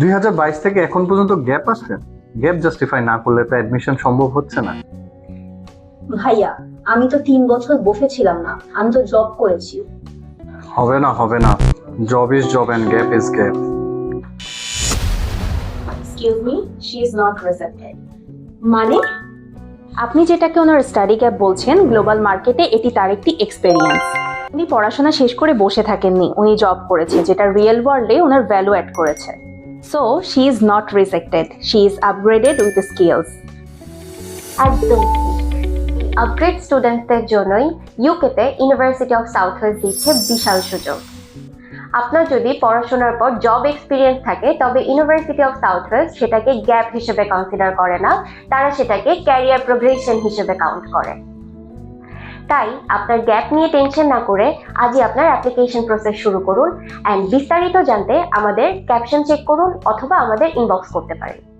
দুই হাজার বাইশ থেকে এখন পর্যন্ত গ্যাপ আছে? গ্যাপ জাস্টিফাই না করলে তো অ্যাডমিশন সম্ভব হচ্ছে না। ভাইয়া আমি তো তিন বছর বসেছিলাম না। আমি তো জব করেছি। হবে না হবে না। Job is job and gap is gap excuse me she is not rejected মানে? আপনি যেটাকে ওনার স্টাডি গ্যাপ বলছেন গ্লোবাল মার্কেটে এটি তার একটি এক্সপেরিয়েন্স উনি পড়াশোনা শেষ করে বসে থাকেননি উনি জব করেছে যেটা রিয়েল ওয়ার্ল্ডে ওনার ভ্যালু অ্যাড করেছে। So she is not rejected she is upgraded with skills একদম আপগ্রেড স্টুডেন্টদের জন্যই ইউকেতে ইউনিভার্সিটি অফ সাউথ দিচ্ছে বিশাল সুযোগ। আপনার যদি পড়াশোনার পর জব এক্সপিরিয়েন্স থাকে, তবে ইউনিভার্সিটি অফ সাউথ সেটাকে গ্যাপ হিসেবে কনসিডার করে না। তারা সেটাকে ক্যারিয়ার প্রোগ্রেশন হিসেবে কাউন্ট করে। তাই আপনার গ্যাপ নিয়ে টেনশন না করে আজই আপনার অ্যাপ্লিকেশন প্রসেস শুরু করুন অ্যান্ড বিস্তারিত জানতে আমাদের ক্যাপশন চেক করুন অথবা আমাদের ইনবক্স করতে পারেন।